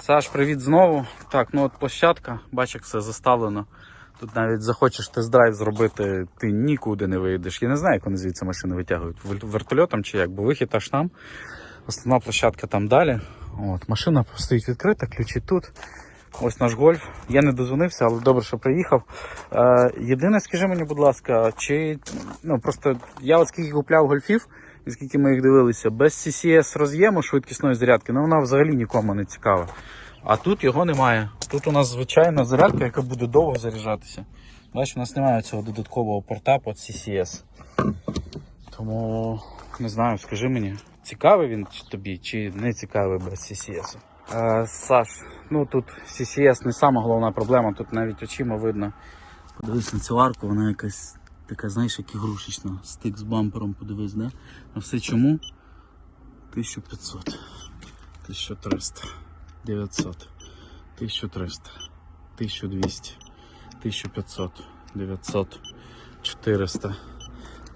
Саш, привіт знову. Так, ну от площадка, бач, як все заставлено. Тут навіть захочеш тест-драйв зробити, ти нікуди не вийдеш. Я не знаю, як вони звідси машини витягують. Вертольотом чи як, бо вихід аж там. Основна площадка там далі. От, машина стоїть відкрита, ключі тут. Ось наш гольф. Я не дозвонився, але добре, що приїхав. Е, єдине, скажи мені, будь ласка, чи ну просто я от скільки купляв гольфів, і скільки ми їх дивилися, без CCS роз'єму швидкісної зарядки, ну вона взагалі нікому не цікава. А тут його немає. Тут у нас звичайна зарядка, яка буде довго заряджатися. Бачиш, у нас немає цього додаткового порта під CCS. Тому не знаю, скажи мені, цікавий він тобі, чи не цікавий без CCS. Е, Саш, ну тут CCS не сама головна проблема, тут навіть очима видно. Подивись на цю арку, вона якась така, знаєш, як ігрушечна. Стик з бампером, подивись, да? А все чому? 1500, 1300, 900, 1300, 1200, 1500, 900, 400,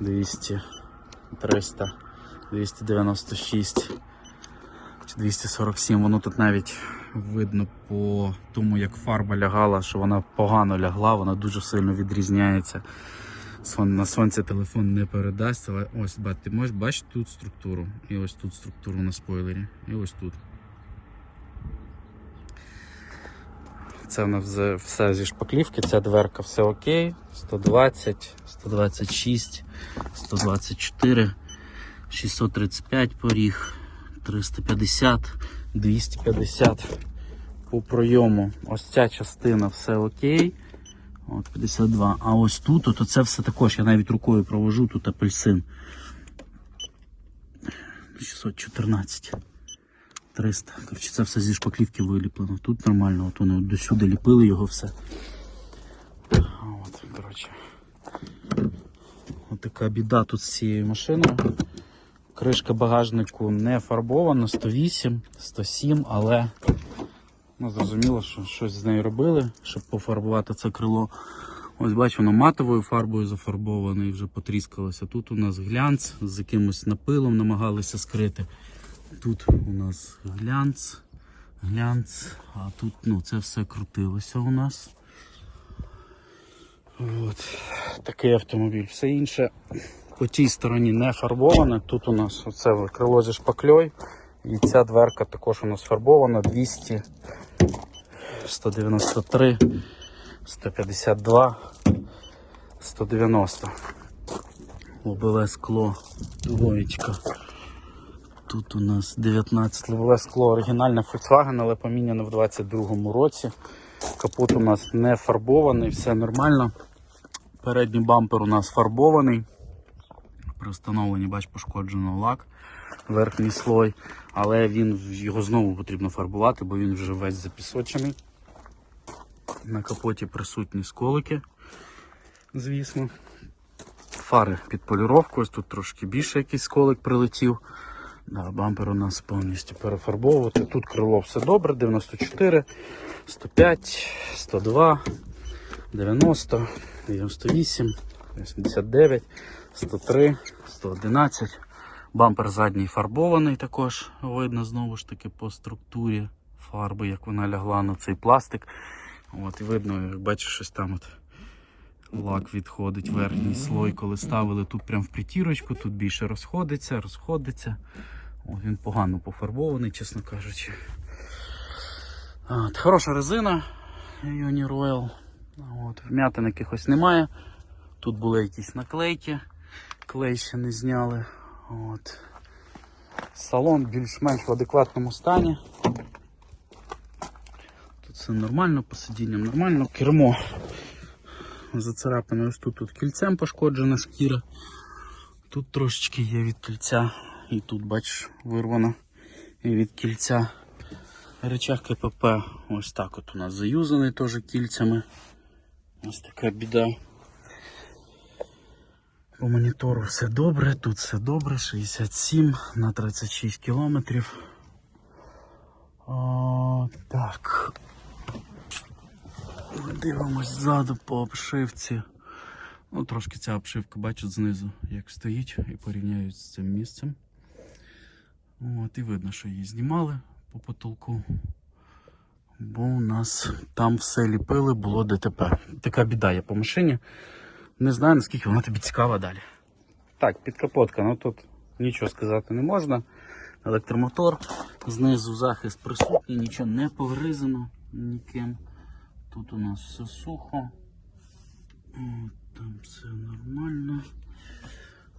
200, 300, 296 чи 247. Воно тут навіть видно по тому, як фарба лягала, що вона погано лягла, вона дуже сильно відрізняється. На сонці телефон не передасть, але ось бать, ти можеш бачити тут структуру. І ось тут структуру на спойлері. І ось тут. Це в нас все зі шпаклівки, ця дверка все окей. 120, 126, 124, 635 поріг, 350, 250 по пройому. Ось ця частина все окей. От 52. А ось тут, от це все також, я навіть рукою провожу, тут апельсин. 614. 300. Короче, це все зі шпаклівки виліплено. Тут нормально, от вони от до сюди ліпили його все. От, коротше. От така біда тут з цією машиною. Кришка багажнику не фарбована, 108, 107, але ну, зрозуміло, що щось з нею робили, щоб пофарбувати це крило. Ось бачу, воно матовою фарбою зафарбоване і вже потріскалося. Тут у нас глянц з якимось напилом намагалися скрити. Тут у нас глянц, глянц, а тут ну, це все крутилося у нас. От. Такий автомобіль. Все інше по тій стороні не фарбоване. Тут у нас оце крило зі шпакльою. І ця дверка також у нас фарбована 200, 193, 152, 190. Лобове скло, двоєчка. Тут у нас 19 лобове скло оригінальне Volkswagen, але поміняне в 22-му році. Капот у нас не фарбований, все нормально. Передній бампер у нас фарбований. При встановленні, бач, пошкоджено лак, верхній слой, але він його знову потрібно фарбувати, бо він вже весь запісочений. На капоті присутні сколики, звісно. Фари під поліровку, ось тут трошки більше якийсь сколик прилетів. Да, бампер у нас повністю перефарбовувати. Тут крило все добре, 94, 105, 102, 90, 98, 89, 103, 111. Бампер задній фарбований також видно знову ж таки по структурі фарби, як вона лягла на цей пластик. От, і видно, як бачиш, щось там от лак відходить, верхній слой, коли ставили тут прям в притірочку, тут більше розходиться, розходиться. О, він погано пофарбований, чесно кажучи. От, хороша резина Uni Royal. От, вмятин якихось немає. Тут були якісь наклейки, клей ще не зняли. От. Салон більш-менш в адекватному стані. Тут все нормально, по сидінням нормально. Кермо зацарапане ось тут, тут кільцем пошкоджена шкіра. Тут трошечки є від кільця. І тут, бачиш, вирвано від кільця. Речах КПП ось так от у нас заюзаний теж кільцями. Ось така біда. По монітору все добре, тут все добре, 67 на 36 кілометрів. О, так. Дивимось ззаду по обшивці. Ну, трошки ця обшивка, бачу знизу, як стоїть, і порівняють з цим місцем. От, і видно, що її знімали по потолку. Бо у нас там все ліпили, було ДТП. Така біда є по машині. Не знаю, наскільки вона тобі цікава далі. Так, підкапотка, ну тут нічого сказати не можна. Електромотор, знизу захист присутній, нічого не погризано ніким. Тут у нас все сухо. Там все нормально.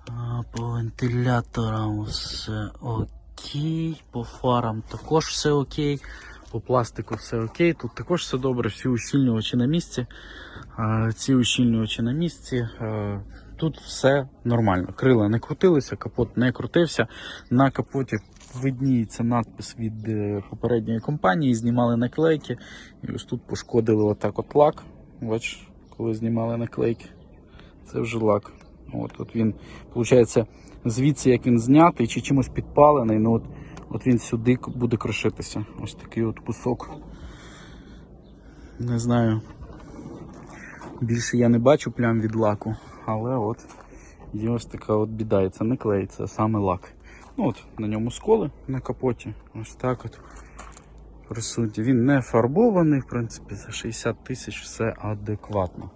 А, по вентиляторам все окей. По фарам також все окей. По пластику все окей. Тут також все добре, всі ущільнювачі на місці. А, ці ущільнювачі на місці. А, тут все нормально. Крила не крутилися, капот не крутився. На капоті видніється надпис від е, попередньої компанії, знімали наклейки. І ось тут пошкодили отак от лак. Бачиш, коли знімали наклейки. Це вже лак. От, от він, виходить, звідси як він знятий чи чимось підпалений, ну от, от він сюди буде крошитися. Ось такий от кусок. Не знаю. Більше я не бачу плям від лаку, але от є ось така от біда. І це не клей, це саме лак. Ну от на ньому сколи на капоті. Ось так от присутні. Він не фарбований, в принципі, за 60 тисяч все адекватно.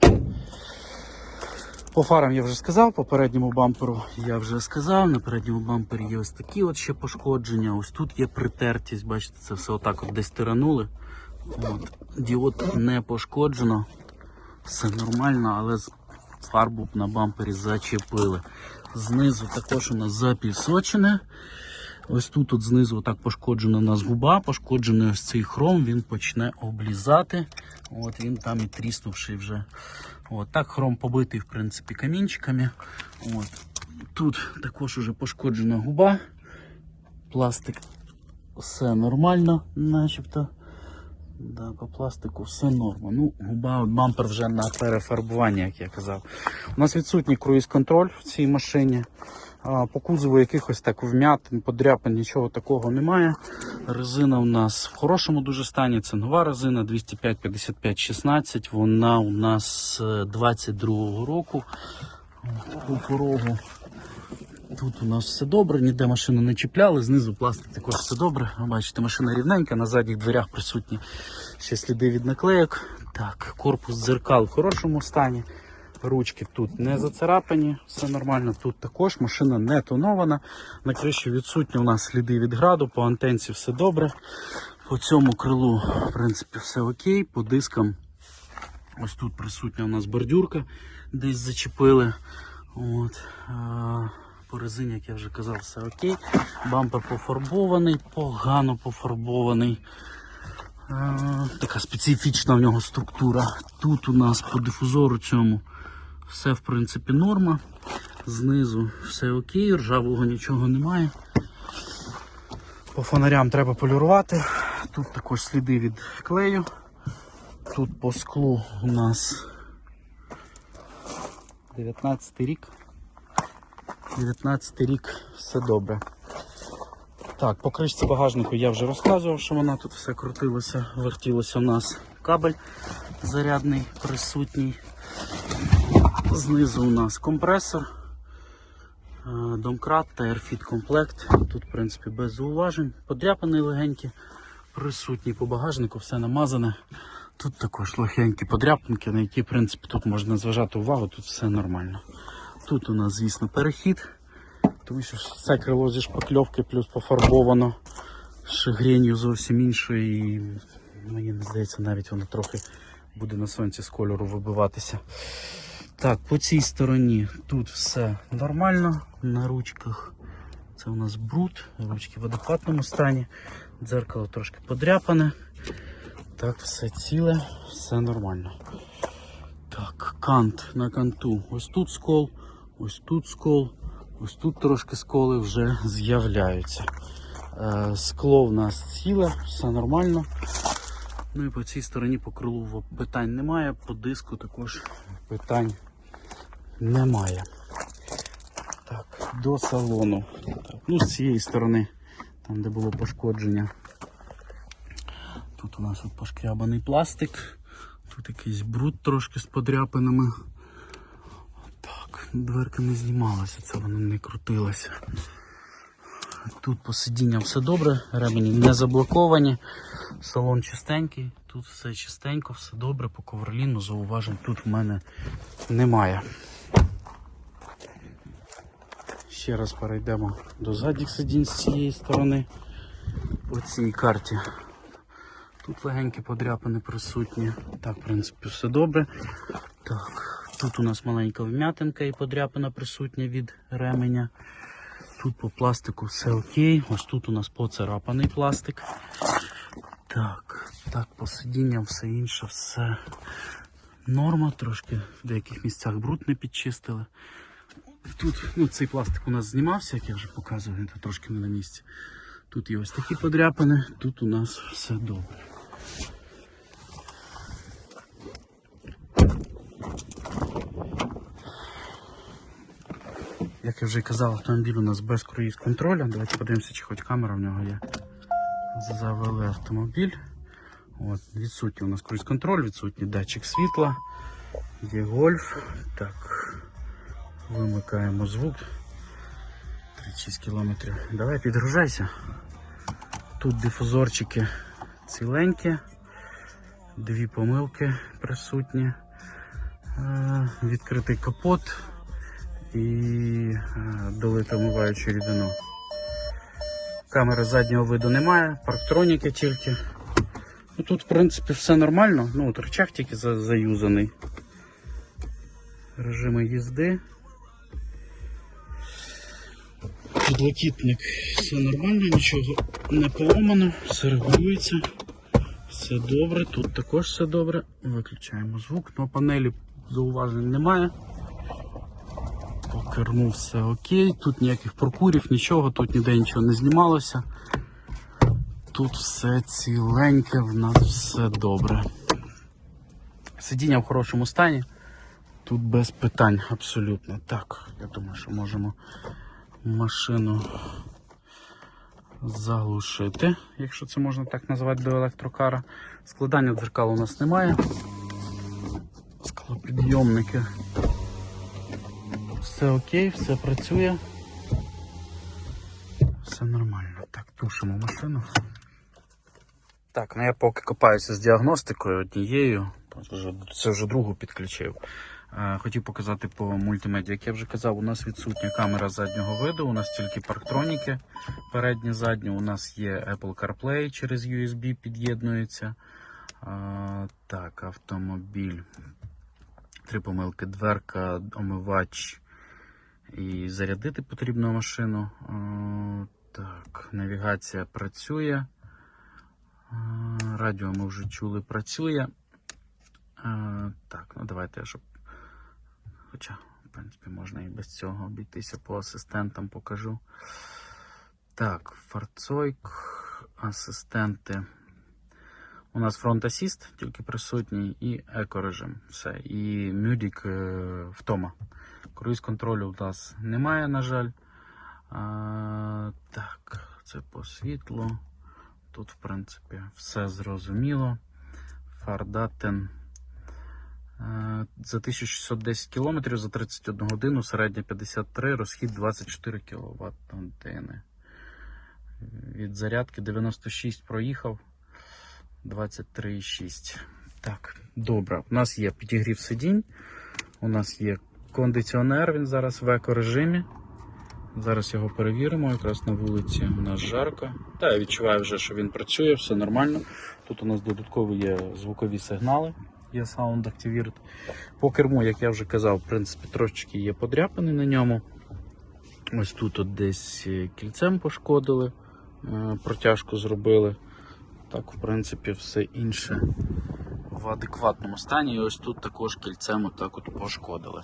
По фарам я вже сказав, по передньому бамперу я вже сказав. На передньому бампері є ось такі от ще пошкодження. Ось тут є притертість, бачите, це все отак от десь тиранули. От. Діод не пошкоджено. Все нормально, але фарбу на бампері зачепили. Знизу також у нас запільсочене. Ось тут от знизу так пошкоджена у нас губа, пошкоджений ось цей хром, він почне облізати. От він там і тріснувший вже. От так хром побитий, в принципі, камінчиками. От. Тут також уже пошкоджена губа. Пластик все нормально, начебто. Да, по пластику все норма. Ну, губа, бампер вже на перефарбування, як я казав. У нас відсутній круїз-контроль в цій машині. По кузову якихось так вмятин, подряпин, нічого такого немає. Резина у нас в хорошому дуже стані. Це нова резина 205 55 16. Вона у нас е, 22-го року. От, По порогу. Тут у нас все добре, ніде машину не чіпляли, знизу пластик також все добре. Ви Бачите, машина рівненька, на задніх дверях присутні ще сліди від наклеїк. Так, корпус дзеркал в хорошому стані. Ручки тут не зацарапані, все нормально. Тут також машина не тонована. На криші відсутні у нас сліди від граду, по антенці все добре. По цьому крилу, в принципі, все окей. По дискам ось тут присутня у нас бордюрка, десь зачепили. От. По резині, як я вже казав, все окей. Бампер пофарбований, погано пофарбований. Е, Така специфічна в нього структура. Тут у нас по дифузору цьому все в принципі норма. Знизу все окей, ржавого нічого немає. По фонарям треба полірувати. Тут також сліди від клею. Тут по склу у нас 19 рік. 19 рік, все добре. Так, по кришці багажнику я вже розказував, що вона тут все крутилося, вертілося у нас кабель зарядний присутній. Знизу у нас компресор, е, домкрат та AirFit комплект. Тут, в принципі, без зауважень. Подряпаний легенькі, присутній по багажнику, все намазане. Тут також легенькі подряпинки, на які, в принципі, тут можна зважати увагу, тут все нормально. Тут у нас, звісно, перехід. Тому що це крило зі шпакльовки плюс пофарбовано шагренью зовсім іншою. І мені здається, навіть воно трохи буде на сонці з кольору вибиватися. Так, по цій стороні тут все нормально. На ручках це у нас бруд, ручки в адекватному стані. Дзеркало трошки подряпане. Так, все ціле, все нормально. Так, кант на канту. Ось тут скол, ось тут скол, ось тут трошки сколи вже з'являються. Е, скло в нас ціле, все нормально. Ну і по цій стороні по крилу питань немає, по диску також питань немає. Так, до салону. Так, ну, з цієї сторони, там де було пошкодження. Тут у нас от пошкрябаний пластик. Тут якийсь бруд трошки з подряпинами. Дверка не знімалася, це вона не крутилася. Тут по сидінням все добре, ремені не заблоковані, салон чистенький, тут все чистенько, все добре, по коверліну зауважень тут в мене немає. Ще раз перейдемо до задніх сидінь з цієї сторони. По цій карті. Тут легенькі подряпини присутні. Так, в принципі, все добре. Так, тут у нас маленька вм'ятинка і подряпина присутня від ременя. Тут по пластику все окей. Ось тут у нас поцарапаний пластик. Так, так, по сидінням все інше, все норма. Трошки в деяких місцях бруд не підчистили. Тут ну, цей пластик у нас знімався, як я вже показував, він трошки не на місці. Тут є ось такі подряпини, тут у нас все добре. Як я вже казав, автомобіль у нас без круїз контроля. Давайте подивимося, чи хоч камера в нього є. Завели автомобіль. От, відсутній у нас круїз контроль, відсутній датчик світла. Є гольф. Так. Вимикаємо звук. 36 кілометрів. Давай підгружайся. Тут дифузорчики ціленькі, дві помилки присутні, Е, відкритий капот і е, долити омиваючу рідину. Камери заднього виду немає, парктроніки тільки. Ну, тут, в принципі, все нормально. Ну, от рычаг тільки за- заюзаний. Режими їзди. Підлокітник все нормально, нічого не поламано, все регулюється, все добре, тут також все добре. Виключаємо звук, на панелі зауважень немає. Керму все окей, тут ніяких прокурів, нічого, тут ніде нічого не знімалося. Тут все ціленьке, в нас все добре. Сидіння в хорошому стані. Тут без питань абсолютно. Так, я думаю, що можемо машину заглушити, якщо це можна так назвати до електрокара. Складання дзеркал у нас немає. Склопідйомники. Все окей, все працює. Все нормально. Так, тушимо машину. Так, ну я поки копаюся з діагностикою однією, це вже другу підключив. Е, Хотів показати по мультимедіа. Як я вже казав, у нас відсутня камера заднього виду, у нас тільки парктроніки передні, задні. У нас є Apple CarPlay через USB під'єднується. Е, Так, автомобіль. Три помилки, дверка, омивач і зарядити потрібно машину. Так, навігація працює. Радіо ми вже чули, працює. Так, ну давайте, щоб. Хоча, в принципі, можна і без цього обійтися по асистентам покажу. Так, фарцойк, асистенти. У нас фронт асіст тільки присутній, і екорежим. Все. І мюдік е, втома. Круїз контролю у нас немає, на жаль. А, так, це по світлу. Тут, в принципі, все зрозуміло. Фардатен. Е, За 1610 км за 31 годину, середня 53, розхід 24 кВт години. Від зарядки 96 проїхав, 23,6. Так, добре. У нас є підігрів сидінь, у нас є кондиціонер, він зараз в еко-режимі. Зараз його перевіримо, якраз на вулиці у нас жарко. Та я відчуваю вже, що він працює, все нормально. Тут у нас додаткові є звукові сигнали, є Sound Activate. По керму, як я вже казав, в принципі, трошечки є подряпини на ньому. Ось тут от десь е, кільцем пошкодили, е, протяжку зробили. Так, в принципі, все інше в адекватному стані. І ось тут також кільцем отак от пошкодили.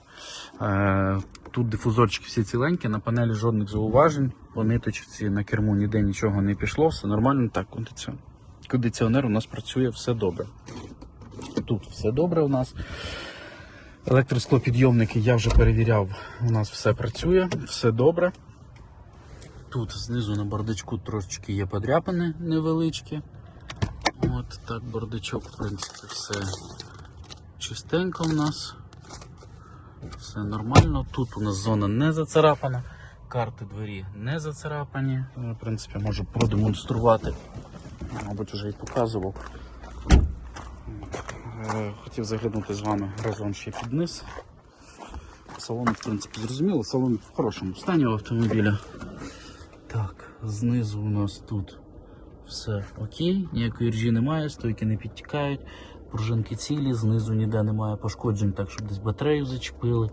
Е, тут дифузорчики всі ціленькі, на панелі жодних зауважень, по ниточці на керму ніде нічого не пішло, все нормально. Так, кондиціонер, кондиціонер у нас працює, все добре. Тут все добре у нас. Електросклопідйомники я вже перевіряв, у нас все працює, все добре. Тут знизу на бардачку трошечки є подряпини невеличкі. От так бардачок, в принципі, все чистенько у нас. Все нормально. Тут у нас зона не зацарапана. карти двері не зацарапані. Ну, В принципі, можу продемонструвати. Мабуть, вже і показував. Е, Хотів заглянути з вами разом ще під низ. Салон, в принципі, зрозуміло, салон в хорошому стані автомобіля. Так, знизу у нас тут все окей, ніякої ржі немає, стойки не підтікають, пружинки цілі, знизу ніде немає пошкоджень, так щоб десь батарею зачепили.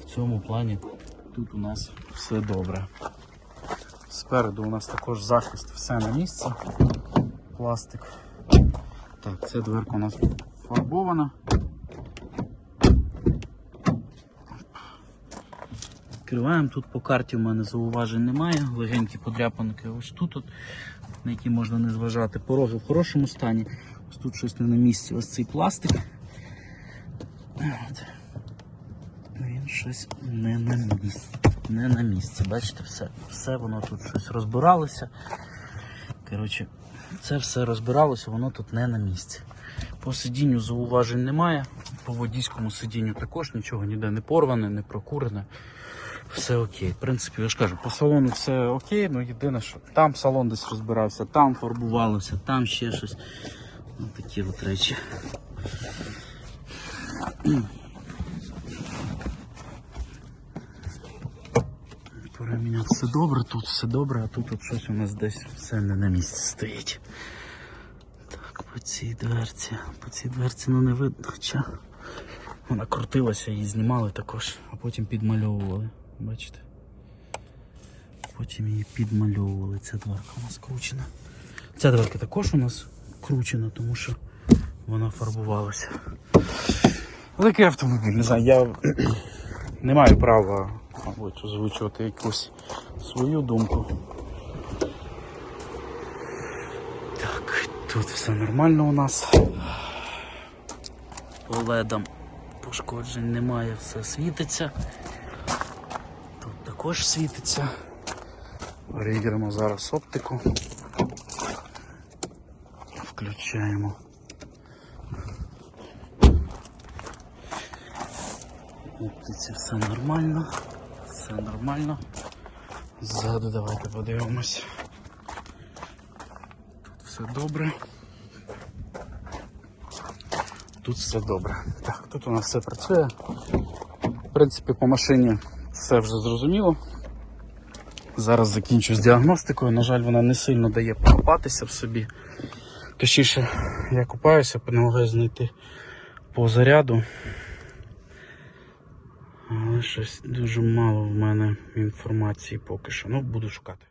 В цьому плані тут у нас все добре. Спереду у нас також захист, все на місці. Пластик. Так, ця дверка у нас фарбована. Відкриваємо. Тут по карті в мене зауважень немає. Легенькі подряпанки ось тут, от, на які можна не зважати. Пороги в хорошому стані. Ось тут щось не на місці. Ось цей пластик. От. Він щось не на місці. Не на місці. Бачите, все. Все воно тут щось розбиралося. Коротше, це все розбиралося, воно тут не на місці. По сидінню зауважень немає. По водійському сидінню також нічого ніде не порване, не прокурене. Все окей. В принципі, я ж кажу, по салону все окей, ну єдине, що там салон десь розбирався, там фарбувалося, там ще щось. Ну, такі от речі. Переміняв все добре, тут все добре, а тут от щось у нас десь все не на місці стоїть. Так, по цій дверці. По цій дверці ну не видно, хоча вона крутилася, її знімали також, а потім підмальовували. Бачите? Потім її підмальовували. Ця дверка у нас кручена. Ця дверка також у нас кручена, тому що вона фарбувалася. Великий автомобіль, не знаю, я не маю права, мабуть, озвучувати якусь свою думку. Так, тут все нормально у нас. По ледам пошкоджень немає, все світиться. Також світиться. Перевіримо зараз оптику. Включаємо. Оптиці все нормально. Все нормально. Ззаду давайте подивимось. Тут все добре. Тут все добре. Так, тут у нас все працює. В принципі, по машині все вже зрозуміло. Зараз закінчу з діагностикою. На жаль, вона не сильно дає покопатися в собі. Точніше, я купаюся, намагаюся знайти по заряду. Але щось дуже мало в мене інформації поки що. Ну, буду шукати.